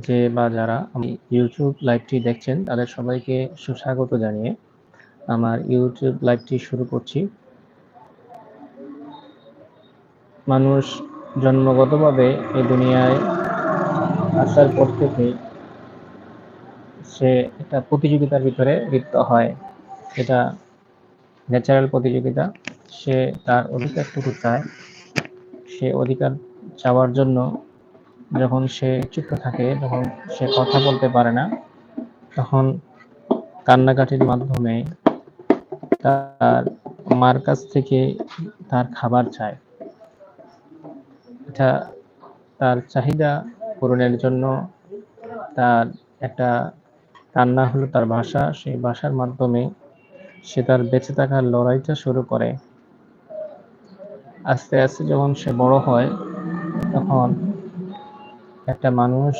যে বা যারা আমি ইউটিউব লাইভটি দেখছেন, তাদের সবাইকে সুস্বাগত জানিয়ে আমার ইউটিউব লাইভটি শুরু করছি। মানুষ জন্মগতভাবে এই দুনিয়ায় আসার পর থেকে সে একটা প্রতিযোগিতার ভিতরে লিপ্ত হয়। এটা ন্যাচারাল প্রতিযোগিতা। সে তার অধিকারটুকু চায়। সে অধিকার চাওয়ার জন্য যখন সে চুপ থাকে, যখন সে কথা বলতে পারে না, তখন কান্নাকাটির মাধ্যমে তার মার কাছ থেকে তার খাবার চায়। এটা তার চাহিদা পূরণের জন্য তার একটা কান্না হলো তার ভাষা। সেই ভাষার মাধ্যমে সে তার বেঁচে থাকার লড়াইটা শুরু করে। আস্তে আস্তে যখন সে বড় হয়, তখন একটা মানুষ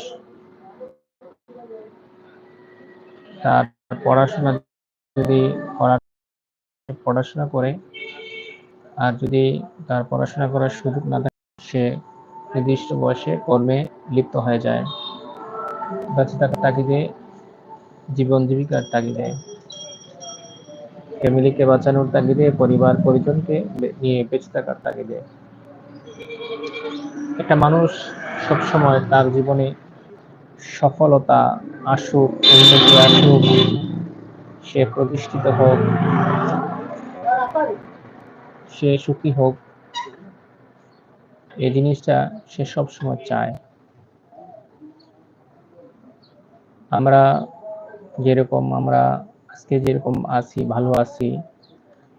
তার পড়াশোনা যদি পড়াশোনা করে, আর যদি তার পড়াশোনা করার সুযোগ না থাকে, সে নির্দিষ্ট বয়সে কর্মে লিপ্ত হয়ে যায় বেঁচে থাকার তাগিদে, জীবন জীবিকার তাগিদে, ফ্যামিলিকে বাঁচানোর তাগিদে, পরিবার পরিজনকে নিয়ে বেঁচে থাকার তাগিদে। একটা মানুষ সবসময় তার জীবনে সফলতা আসুক, উন্নতি আসুক, সে প্রতিষ্ঠিত হোক, সে সুখী হোক, এই জিনিসটা সে সবসময় চায়। আমরা যেরকম, আমরা আজকে যেরকম আছি, ভালো আছি,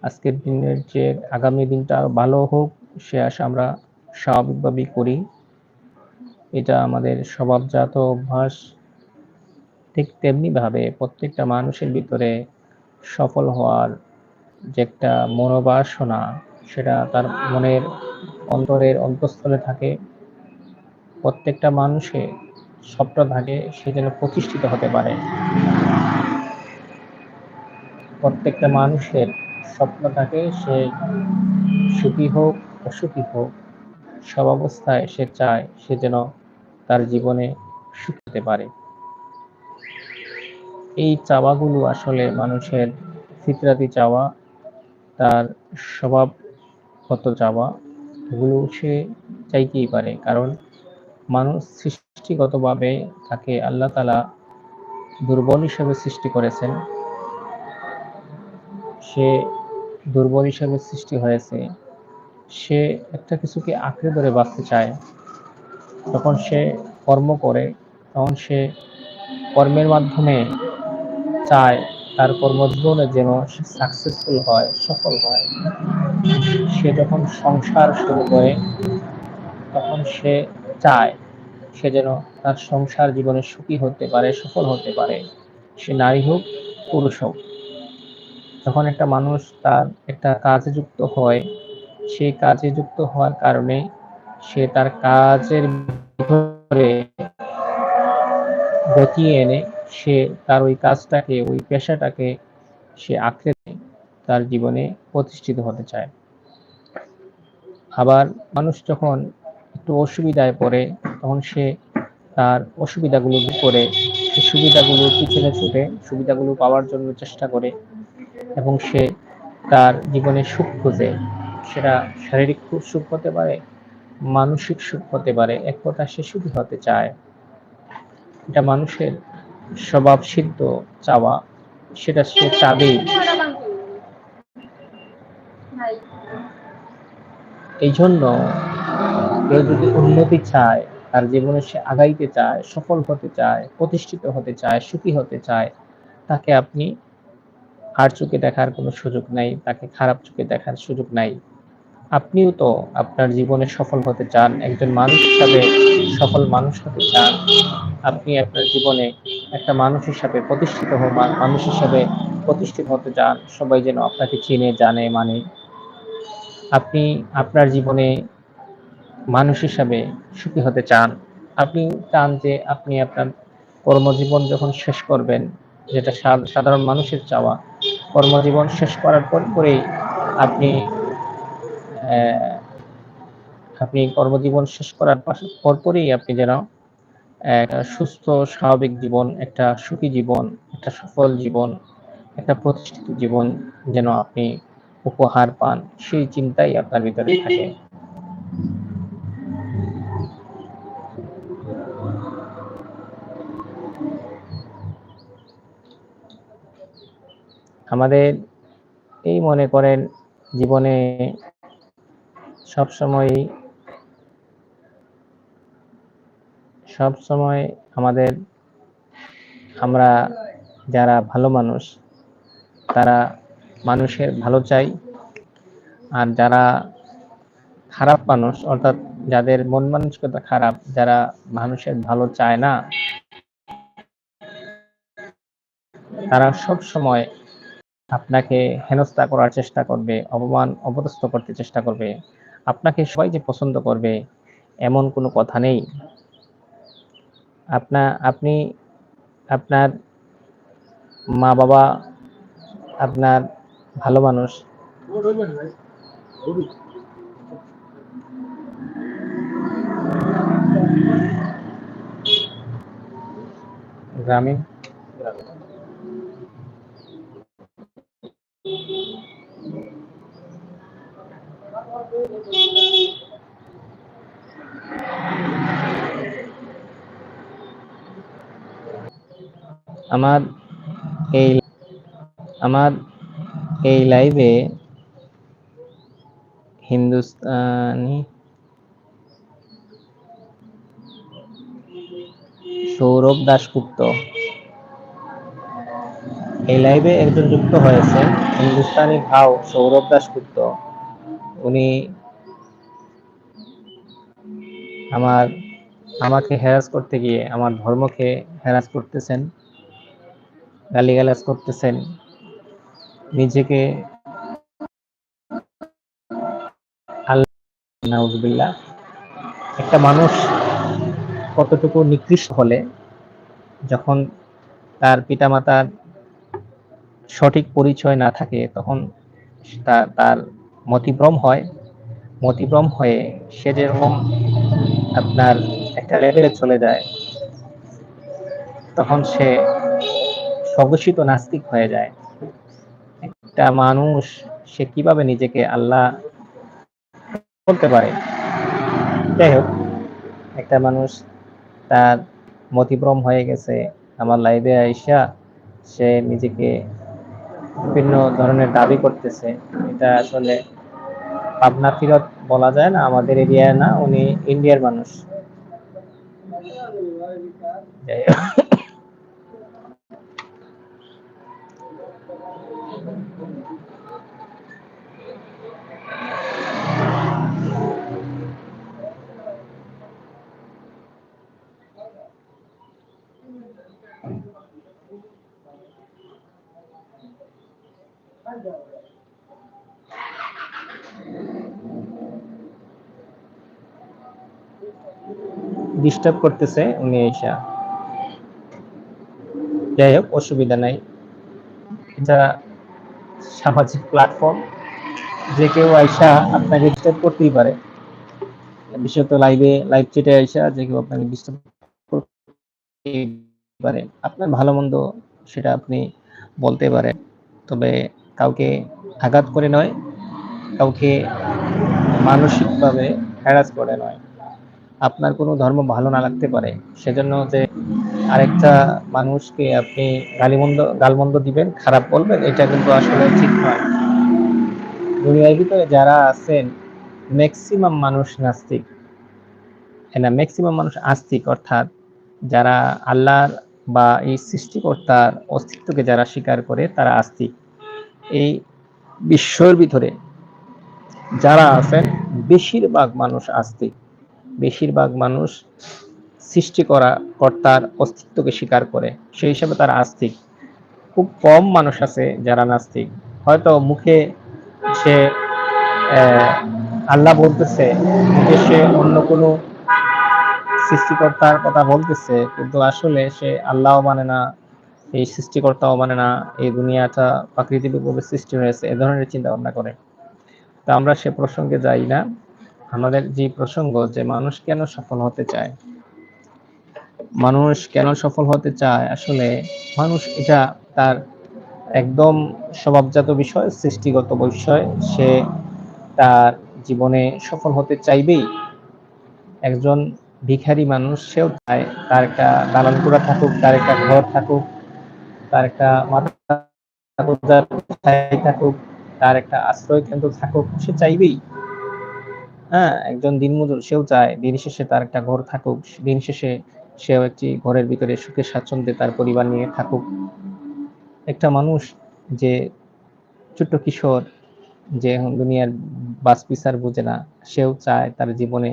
আজকের দিনের যে আগামী দিনটা ভালো হোক, সে আশা আমরা স্বাভাবিকভাবেই করি। এটা আমাদের স্বভাবজাত অভ্যাস। ঠিক তেমনিভাবে প্রত্যেকটা মানুষের ভিতরে সফল হওয়ার যে একটা মনোবাসনা, সেটা তার মনের অন্তরের অন্তঃস্থলে থাকে। প্রত্যেকটা মানুষে স্বপ্ন থাকে সে যেন প্রতিষ্ঠিত হতে পারে। প্রত্যেকটা মানুষের স্বপ্ন থাকে সে সুখী হোক, অসুখী হোক, সব অবস্থায় সে চায় সে যেন তার জীবনে হতে পারে। এই চাওয়াগুলো আসলে মানুষের ফিতরাতি চাওয়া, তার স্বভাবগত চাওয়া, এগুলো সে চাইতেই পারে। কারণ মানুষ সৃষ্টিগতভাবে তাকে আল্লাহ তালা দুর্বল হিসেবে সৃষ্টি করেছেন। সে দুর্বল হিসেবে সৃষ্টি হয়েছে। সে একটা কিছুকে আঁকড়ে ধরে বাঁচতে চায়। যখন সে কর্ম করে, তখন সে কর্মের মাধ্যমে চায় তার কর্মজীবনে যেন সে সাকসেসফুল হয়, সফল হয়। সে যখন সংসার শুরু করে, তখন সে চায় সে যেন তার সংসার জীবনে সুখী হতে পারে, সফল হতে পারে। সে নারী হোক, পুরুষ হোক। যখন একটা মানুষ তার একটা কাজে যুক্ত হয়, সেই কাজে যুক্ত হওয়ার কারণে সে তার কাজের ভিতরে গতি এনে সে তার ওই কাজটাকে, ওই পেশাটাকে সে আঁকড়ে তার জীবনে প্রতিষ্ঠিত হতে চায়। আবার মানুষ যখন একটু অসুবিধায় পড়ে, তখন সে তার অসুবিধাগুলো করে, সে সুবিধাগুলো পিছনে ছুটে, সুবিধাগুলো পাওয়ার জন্য চেষ্টা করে এবং সে তার জীবনে সুখ খোঁজে। সেটা শারীরিক সুখ হতে পারে মানসিক সুখ হতে পারে, এক কথা সে সুখী হতে চায়। এটা মানুষের স্বভাব সিদ্ধ চাওয়া, সেটা সে চাবেই। এই জন্য কেউ যদি উন্নতি চায়, তার জীবনে সে আগাইতে চায়, সফল হতে চায়, প্রতিষ্ঠিত হতে চায়, সুখী হতে চায়, তাকে আপনি আর চোখে দেখার কোনো সুযোগ নাই, তাকে খারাপ চোখে দেখার সুযোগ নাই। আপনিও তো আপনার জীবনে সফল হতে চান, একজন মানুষ হিসাবে সফল মানুষ হতে চান। আপনি আপনার জীবনে একটা মানুষ হিসাবে প্রতিষ্ঠিত মানুষ হিসাবে প্রতিষ্ঠিত হতে চান, সবাই যেন আপনাকে চিনে, জানে মানে। আপনি আপনার জীবনে মানুষ হিসাবে সুখী হতে চান। আপনি চান যে আপনি আপনার কর্মজীবন যখন শেষ করবেন, যেটা সাধারণ মানুষের চাওয়া, কর্মজীবন শেষ করার পর পরেই আপনি আপনি কর্মজীবন শেষ করার পরপরই আপনি যেন একটা সুস্থ, স্বাভাবিক জীবন, একটা সুখী জীবন, একটা সফল জীবন, একটা প্রতিষ্ঠিত জীবন যেন আপনি উপহার পান, সেই চিন্তাই আপনার ভিতরে থাকে। আমাদের এই মনে করেন, জীবনে সবসময় সব সময় আমাদের, আমরা যারা ভালো মানুষ, তারা মানুষের ভালো চাই। আর যারা খারাপ মানুষ, অর্থাৎ যাদের মন মানসিকতা খারাপ, যারা মানুষের ভালো চায় না, তারা সব সময় আপনাকে হেনস্থা করার চেষ্টা করবে, অপমান, অপদস্থ করতে চেষ্টা করবে। আপনাকে সবাই যে পছন্দ করবে, এমন কোনো কথা নেই। আপনা, আপনি, আপনার মা বাবা আপনার ভালো মানুষ। গ্রামীণ আমার এই আমার এই লাইভে হিন্দুস্তানি সৌরভ দাশগুপ্ত। এই লাইভে একজন যুক্ত হয়েছে, হিন্দুস্তানি ভাও সৌরভ দাশগুপ্ত। উনি আমার, আমাকে হ্যারাস করতে গিয়ে, আমার ধর্মকে হ্যারাস করতেছেন, গালিগালাজ করতেছেন, নিজেকে একটা মানুষ কতটুকু নিকৃষ্ট হলে, যখন তার পিতামাতার সঠিক পরিচয় না থাকে, তখন তার মতিভ্রম হয়। মতিভ্রম হয়ে সে যেরকম আপনার একটা লেভেলে চলে যায়, তখন সে স্বঘোষিত নাস্তিক হয়ে যায়। একটা মানুষ, সে কীভাবে নিজেকে আল্লাহ বলতে পারে? যাই হোক, একটা মানুষ তার মতিভ্রম হয়ে গেছে। আমার লাইভে আইসা সে নিজেকে বিভিন্ন ধরনের দাবি করতেছে। এটা আসলে পাবনা ফিরত বলা যায় না আমাদের এরিয়ায় না উনি ইন্ডিয়ার মানুষ। ডিস্টার্ব করতেছে উনি এসা। যাই হোক, অসুবিধা নাই। এটা সামাজিক প্ল্যাটফর্ম যে কেউ আইসা আপনাকে ডিস্টার্ব করতেই পারে। বিশেষত লাইভে লাইভ চেটে আইসা যে কেউ আপনাকে ডিস্টার্ব করতেই পারে। আপনার ভালো মন্দ সেটা আপনি বলতে পারেন। তবে কাউকে আঘাত করে নয়, কাউকে মানসিকভাবে হ্যারাস করে নয়। আপনার কোনো ধর্ম ভালো না লাগতে পারে, সেজন্য যে আরেকটা মানুষকে আপনি গালিমন্দ, গালমন্দ দিবেন, খারাপ বলবেন, এটা কিন্তু আসলে ঠিক নয়। দুনিয়ার ভিতরে যারা আছেন ম্যাক্সিমাম মানুষ নাস্তিক। না ম্যাক্সিমাম মানুষ আস্তিক, অর্থাৎ যারা আল্লাহর বা এই সৃষ্টিকর্তার অস্তিত্বকে যারা স্বীকার করে, তারা আস্তিক। এই বিশ্বর ভিতরে যারা আছেন, বেশিরভাগ মানুষ আস্তিক। বেশিরভাগ মানুষ সৃষ্টি করা কর্তার অস্তিত্বকে স্বীকার করে। সেই হিসাবে তারা আস্তিক। খুব কম মানুষ আছে যারা নাস্তিক। হয়তো মুখে সে আল্লাহ বলতেছে যে সে অন্য কোনো সৃষ্টিকর্তার কথা বলতেছে, কিন্তু আসলে সে আল্লাহও মানে না, এই সৃষ্টিকর্তাও মানে না, এই দুনিয়াটা প্রাকৃতিকভাবে সৃষ্টি হয়েছে, এ ধরনের চিন্তা ভাবনা করে। তা আমরা সে প্রসঙ্গে যাই না। আমাদের যে প্রসঙ্গ যে মানুষ কেন সফল হতে চায়? মানুষ কেন সফল হতে চায়? আসলে মানুষ এটা তার একদম স্বভাবজাত বিষয়, সৃষ্টিগত বিষয়। সে তার জীবনে সফল হতে চাইবেই। একজন ভিখারি মানুষ, সেও চায় তার একটা দালান করা থাকুক, তার একটা ঘর থাকুক, তার একটা মাথা থাকুক, তার একটা আশ্রয় কেন্দ্র থাকুক, সে চাইবেই। হ্যাঁ একজন দিনমজুর, সেও চায় দিন শেষে তার একটা ঘর থাকুক। দিন শেষে সেও একটি ঘরের ভিতরে সুখে স্বাচ্ছন্দ্যে তার পরিবার নিয়ে থাকুক। একটা মানুষ যে ছোট্ট কিশোর, যে দুনিয়ার বাস বিচার বুঝে না, সেও চায় তার জীবনে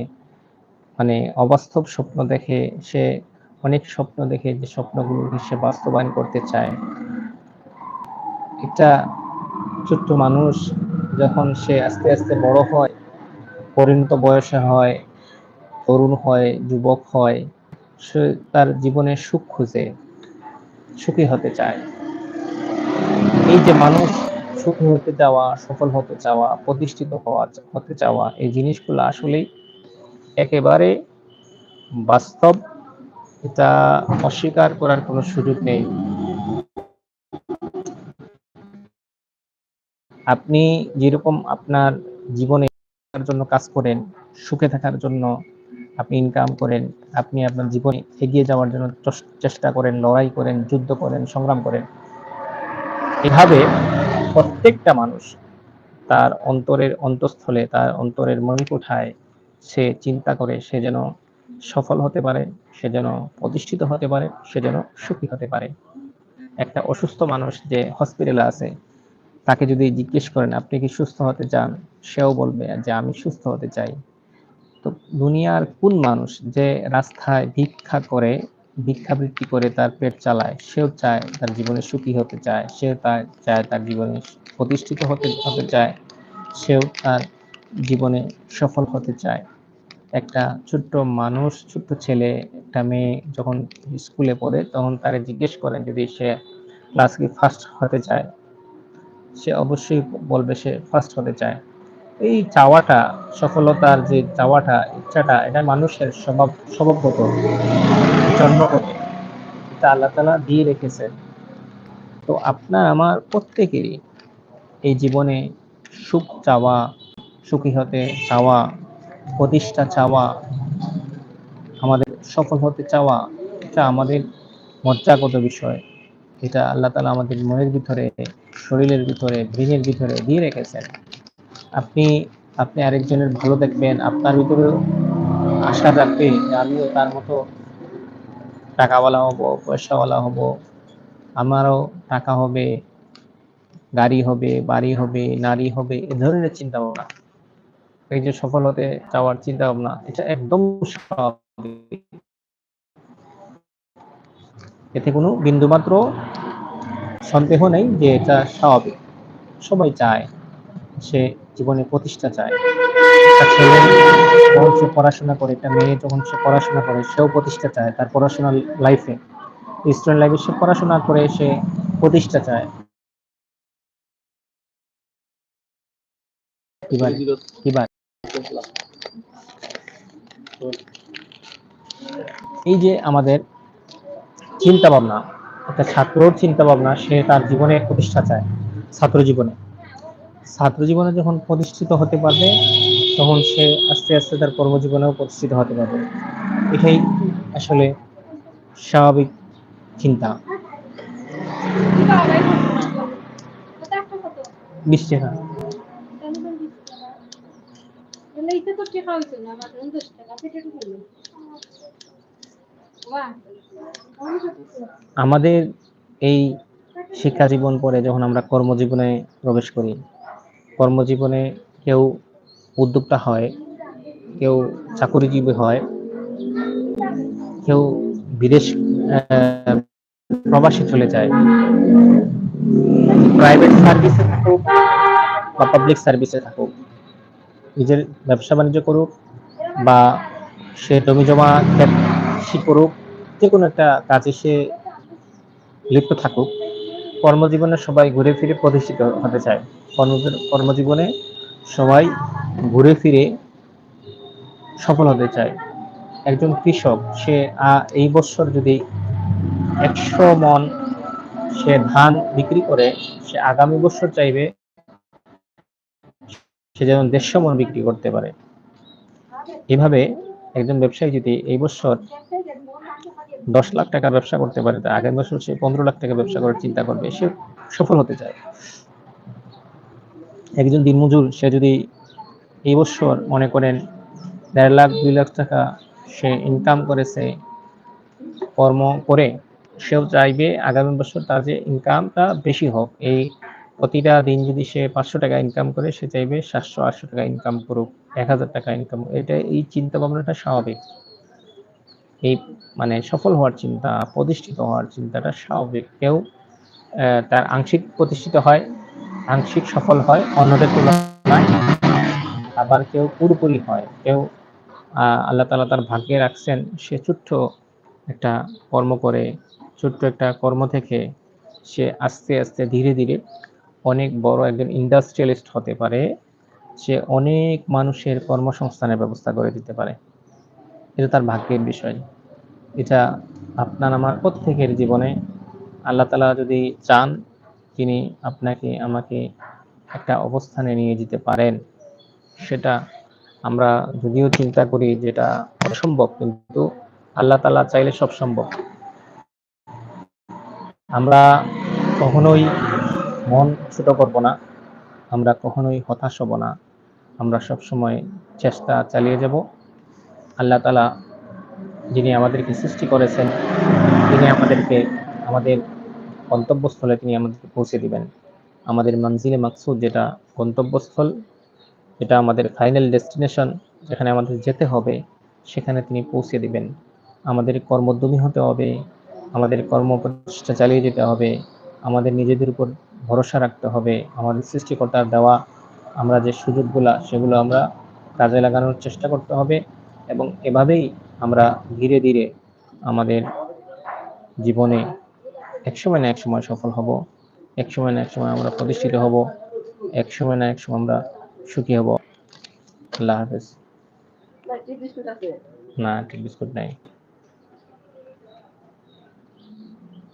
মানে অবাস্তব স্বপ্ন দেখে, সে অনেক স্বপ্ন দেখে যে স্বপ্নগুলোকে সে বাস্তবায়ন করতে চায়। একটা ছোট্ট মানুষ যখন সে আস্তে আস্তে বড় হয় পরিণত বয়সে হয়, তরুণ হয়, যুবক হয়, সে তার জীবনে সুখ খুঁজে, সুখী হতে চায়। এই যে মানুষ সুখী হতে চাওয়া সফল হতে চাওয়া, প্রতিষ্ঠিত হওয়া, হতে চাওয়া, এই জিনিসগুলো আসলেই একেবারে বাস্তব। এটা অস্বীকার করার কোনো সুযোগ নেই। আপনি যেরকম আপনার জীবনে জন্য কাজ করেন, সুখে থাকার জন্য আপনি ইনকাম করেন, আপনি আপনার জীবনে এগিয়ে যাওয়ার জন্য চেষ্টা করেন, লড়াই করেন, যুদ্ধ করেন, সংগ্রাম করেন। এভাবে প্রত্যেকটা মানুষ তার অন্তরের অন্তঃস্থলে, তার অন্তরের মণিকোঠায় সে চিন্তা করে, সে যেন সফল হতে পারে, সে যেন প্রতিষ্ঠিত হতে পারে, সে যেন সুখী হতে পারে। একটা অসুস্থ মানুষ যে হসপিটালে আছে তাকে যদি জিজ্ঞেস করেন, আপনি কি সুস্থ হতে চান? সেও বলবে যে, আমি সুস্থ হতে চাই। তো দুনিয়ার কোন মানুষ যে রাস্তায় ভিক্ষা করে ভিক্ষাবৃত্তি করে তার পেট চালায়, সেও চায় তার জীবনে সুখী হতে চায় সেও তার চায় তার জীবনে প্রতিষ্ঠিত হতে হতে চায়, সেও তার জীবনে সফল হতে চায়। একটা ছোট্ট মানুষ, ছোট্ট ছেলে, একটা মেয়ে যখন স্কুলে পড়ে, তখন তারে জিজ্ঞেস করেন যদি সে ক্লাসকে ফার্স্ট হতে চায়। সে অবশ্যই বলবে সে ফার্স্ট হতে চায়। এই চাওয়াটা, সফলতার যে চাওয়াটা, ইচ্ছাটা, এটা মানুষের স্বভাব স্বভাবগত জন্মগত। এটা আল্লাহ তালা দিয়ে রেখেছে। তো আপনার আমার প্রত্যেকেরই এই জীবনে সুখ চাওয়া, সুখী হতে চাওয়া, প্রতিষ্ঠা চাওয়া, আমাদের সফল হতে চাওয়া, এটা আমাদের মজ্জাগত বিষয়। এটা আল্লাহ তালা আমাদের মনের ভিতরে শরীরের ভিতরে, ব্রেনের ভিতরে দিয়ে রেখেছেন। আপনি আপনি আরেকজনের ভালো দেখবেন, আপনার ভিতরে আশা রাখবে যে আমিও তার মতো টাকাওয়ালা হব, পয়সাওয়ালা হব, আমারও টাকা হবে, গাড়ি হবে, বাড়ি হবে, নারী হবে, এ ধরনের চিন্তা ভাবনা এই যে সফল হতে চাওয়ার চিন্তা ভাবনা এটা একদম এতে কোনো বিন্দুমাত্র সন্দেহ নেই যে এটা স্বাভাবিক। সবাই চায়, সে জীবনে প্রতিষ্ঠা চায়। ছেলে যখন সে পড়াশোনা করে, একটা মেয়ে যখন সে পড়াশোনা করে, সেও প্রতিষ্ঠা চায় তার পড়াশোনার লাইফে স্টুডেন্ট লাইফে সে পড়াশোনা করে, সে প্রতিষ্ঠা চায়। এই যে আমাদের চিন্তা ভাবনা একটা ছাত্রর চিন্তা ভাবনা সে তার জীবনে প্রতিষ্ঠা চায় ছাত্র জীবনে ছাত্র জীবনে যখন প্রতিষ্ঠিত হতে পারবে, তখন সে আস্তে আস্তে তার কর্মজীবনেও প্রতিষ্ঠিত হতে পারবে। এটাই আসলে স্বাভাবিক চিন্তা। বিশ টাকা আমাদের এই শিক্ষা জীবন পরে যখন আমরা কর্মজীবনে প্রবেশ করি, কর্মজীবনে কেউ উদ্যোক্তা হয়, কেউ চাকরিজীবী হয়, কেউ বিদেশ প্রবাসী চলে যায় প্রাইভেট সার্ভিসে থাকুক বা পাবলিক সার্ভিসে থাকুক, নিজের ব্যবসা বাণিজ্য করুক বা সে জমি জমা কৃষি করুক যে কোনো একটা কাজে সে লিপ্ত থাকুক, কর্মজীবনে সবাই ঘুরে ফিরে প্রতিষ্ঠিত হতে চায়। কর্মজীবনে সবাই ঘুরে ফিরে সফল হতে চায়। একজন কৃষক, সে এই বছর যদি একশো মন সে ধান বিক্রি করে, সে আগামী বছর চাইবে সে যেন দেড়শো মন বিক্রি করতে পারে। এভাবে একজন ব্যবসায়ী যদি এই বছর দশ লাখ টাকা ব্যবসা করতে পারে, তা আগের বছর সে পনেরো লাখ টাকা ব্যবসা করার চিন্তা করবে, সে সফল হতে চায়। একজন দিনমজুর, সে যদি এই বছর মনে করেন দেড় লাখ, দুই লাখ টাকা সে ইনকাম করেছে, কর্ম করে, সেও চাইবে আগামী বছর তার যে ইনকামটা বেশি হোক। এই প্রতিটা দিন যদি সে পাঁচশো টাকা ইনকাম করে, সে চাইবে সাতশো, আটশো টাকা ইনকাম করুক, এক হাজার টাকা ইনকাম এটা এই চিন্তা ভাবনাটা স্বাভাবিক। এই মানে সফল হওয়ার চিন্তা, প্রতিষ্ঠিত হওয়ার চিন্তাটা স্বাভাবিক। কেউ তার আংশিক প্রতিষ্ঠিত হয়, আংশিক সফল হয়, অন্যদের তুলনায় আবার কেউ পুরোপুরি হয়। কেউ আল্লাহ তালা তার ভাগ্যে রাখছেন, সে ছোট্ট একটা কর্ম করে, ছোট্ট একটা কর্ম থেকে সে আস্তে আস্তে ধীরে ধীরে অনেক বড় একজন ইন্ডাস্ট্রিয়ালিস্ট হতে পারে। সে অনেক মানুষের কর্মসংস্থানের ব্যবস্থা করে দিতে পারে। এটা তার ভাগ্যের বিষয়। এটা আপনার আমার প্রত্যেকের জীবনে আল্লাহ তালা যদি চান, তিনি আপনাকে, আমাকে একটা অবস্থানে নিয়ে যেতে পারেন। সেটা আমরা যদিও চিন্তা করি যেটা অসম্ভব, কিন্তু আল্লাহ তালা চাইলে সব সম্ভব। আমরা কখনোই মন ছোট করব না, আমরা কখনোই হতাশ হব না, আমরা সব সময় চেষ্টা চালিয়ে যাব। আল্লাহ তালা যিনি আমাদেরকে সৃষ্টি করেছেন, তিনি আমাদেরকে, আমাদের গন্তব্যস্থলে তিনি আমাদেরকে পৌঁছে দিবেন। আমাদের মঞ্জিলে মাকসুদ যেটা গন্তব্যস্থল যেটা আমাদের ফাইনাল ডেস্টিনেশন যেখানে আমাদের যেতে হবে, সেখানে তিনি পৌঁছে দিবেন। আমাদের কর্মোদ্যমী হতে হবে, আমাদের কর্ম কর্মপ্রচেষ্টা চালিয়ে যেতে হবে, আমাদের নিজেদের উপর ভরসা রাখতে হবে, আমাদের সৃষ্টিকর্তার দেওয়া আমরা যে সুযোগগুলা, সেগুলো আমরা কাজে লাগানোর চেষ্টা করতে হবে। এবং এভাবেই আমরা ধীরে ধীরে আমাদের জীবনে একসময় না এক সময় সফল হব একসময় না এক সময় আমরা প্রতিষ্ঠিত হব একসময় না এক সময় আমরা সুখী হব। আল্লাহ হাফেজ। না, ঠিক বিস্কুট নাই।